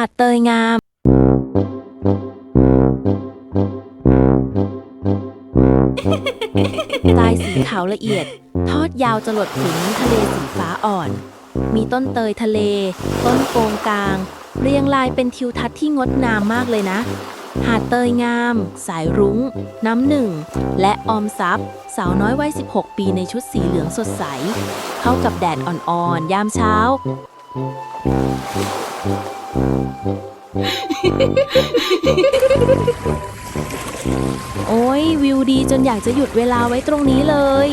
าดเตยงามทรายสีขาวละเอียด ทอดยาวจรดถึงทะเลสีฟ้าอ่อน มีต้นเตยทะเล ต้นโกงกลาง เรียงรายเป็นทิวทัศน์ที่งดงามมากเลยนะ หาดเตยงาม สายรุง้ง น้ำหนึ่ง และออมทรัพย์ สาวน้อยวัย 16 ปีในชุดสีเหลืองสดใส เข้ากับแดดอ่อนๆ ยามเช้า โอ้ยวิวดีจนอยากจะหยุดเวลาไว้ตรงนี้เลย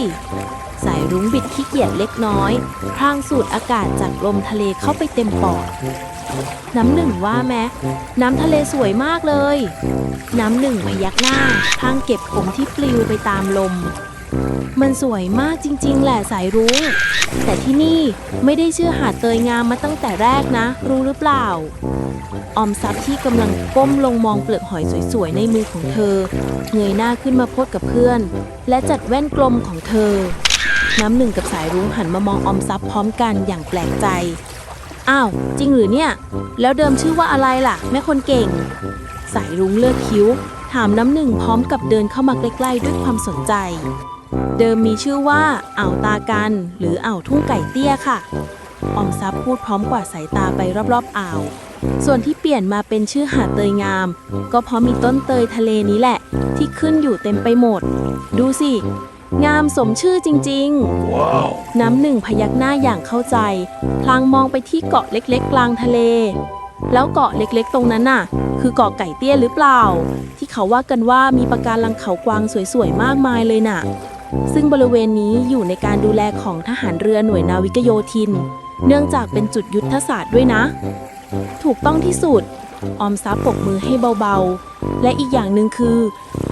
สายรุ้งบิดขี้เกียจเล็กน้อยพรางสูดอากาศจากลมทะเลเข้าไปเต็มปอด น้ำหนึ่งว่าแม้น้ำทะเลสวยมากเลย น้ำหนึ่งพยักหน้าพรางเก็บผมที่ปลิวไปตามลม มันสวยมากจริง ๆ แหละสายรุ้งแต่ที่นี่ไม่ได้ชื่อหาดเตยงามมาตั้งแต่แรกนะ รู้หรือเปล่า ออมทรัพย์ที่กำลังก้มลงมองเปลือกหอยสวย ๆ ในมือของเธอ เงยหน้าขึ้นมาพดกับเพื่อน และจัดแว่นกลมของเธอ น้ำหนึ่งกับสายรุ้งหันมามองออมทรัพย์พร้อมกันอย่างแปลกใจอ้าวจริงหรือเนี่ย แล้วเดิมชื่อว่าอะไรล่ะ แม่คนเก่ง สายรุ้งเลือกคิ้ว ถามน้ำหนึ่งพร้อมกับเดินเข้ามาใกล้ ๆ ด้วยความสนใจ เดิมมีชื่อว่าอ่าวตากัน หรืออ่าวทุ่งไก่เตี้ยค่ะ ออมทรัพย์พูดพร้อมกวาดสายตาไปรอบๆอ่าว ส่วนที่เปลี่ยนมาเป็นชื่อหาดเตยงาม ก็เพราะมีต้นเตยทะเลนี้แหละ ที่ขึ้นอยู่เต็มไปหมด ดูสิ งามสมชื่อจริงๆน้ำหนึ่งพยักหน้าอย่างเข้าใจ พลางมองไปที่เกาะเล็กๆ กลางทะเล แล้วเกาะเล็กๆ ตรงนั้นน่ะ คือเกาะไก่เตี้ยหรือเปล่า ที่เขาว่ากันว่ามีปะการังเขากวางสวยๆ มากมายเลยน่ะ ซึ่งบริเวณนี้อยู่ในการดูแลของทหารเรือหน่วยนาวิกโยธิน เนื่องจากเป็นจุดยุทธศาสตร์ด้วยนะ ถูกต้องที่สุด ออมทรัพย์ปรบมือให้เบาๆ และอีกอย่างหนึ่งคือ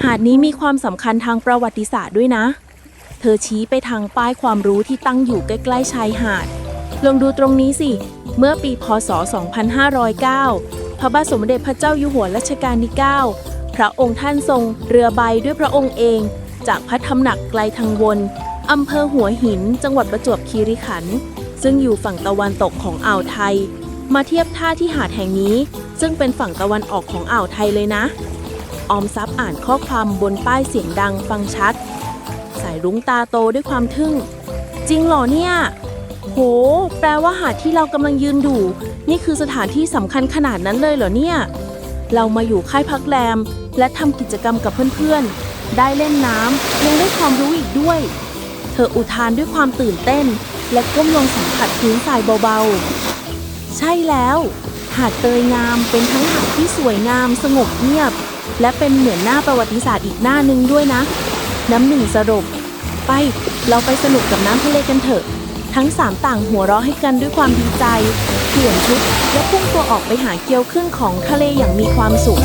หาดนี้มีความสำคัญทางประวัติศาสตร์ด้วยนะ เธอชี้ไปทางป้ายความรู้ที่ตั้งอยู่ใกล้ๆชายหาด ลองดูตรงนี้สิ เมื่อปีพศ 2509 พระบาทสมเด็จพระเจ้าอยู่หัวรัชกาลที่ 9 พระองค์ท่านทรงเรือใบด้วยพระองค์เอง จากพระทำหนักไกลทางวนอำเภอหัวหิน จังหวัดประจวบคีรีขันธ์ซึ่งอยู่ฝั่งตะวันตกของอ่าวไทย มาเทียบท่าที่หาดแห่งนี้ ซึ่งเป็นฝั่งตะวันออกของอ่าวไทยเลยนะ ออมทรัพย์อ่านข้อความบนป้ายเสียงดังฟังชัด สายรุ้งตาโตด้วยความทึ่ง จริงเหรอเนี่ย โห แปลว่าหาดที่เรากำลังยืนอยู่นี่คือสถานที่สำคัญขนาดนั้นเลยเหรอเนี่ย เรามาอยู่ค่ายพักแรม และทำกิจกรรมกับเพื่อนๆ ได้เล่นน้ำยังได้ความรู้อีกด้วย เธออุทานด้วยความตื่นเต้น และก้มลงสัมผัสพื้นทรายเบาๆ ใช่แล้ว หาดเตยงามเป็นทั้งหาดที่สวยงามสงบเงียบ และเป็นเหมือนหน้าประวัติศาสตร์อีกหน้าหนึ่งด้วยนะ น้ำหนึ่งสรุป ไป เราไปสนุกกับน้ำทะเลกันเถอะ ทั้งสามต่างหัวเราะให้กันด้วยความดีใจเปลี่ยนชุดและพุ่งตัวออกไปหาเกียวขึ้นของทะเลอย่างมีความสุข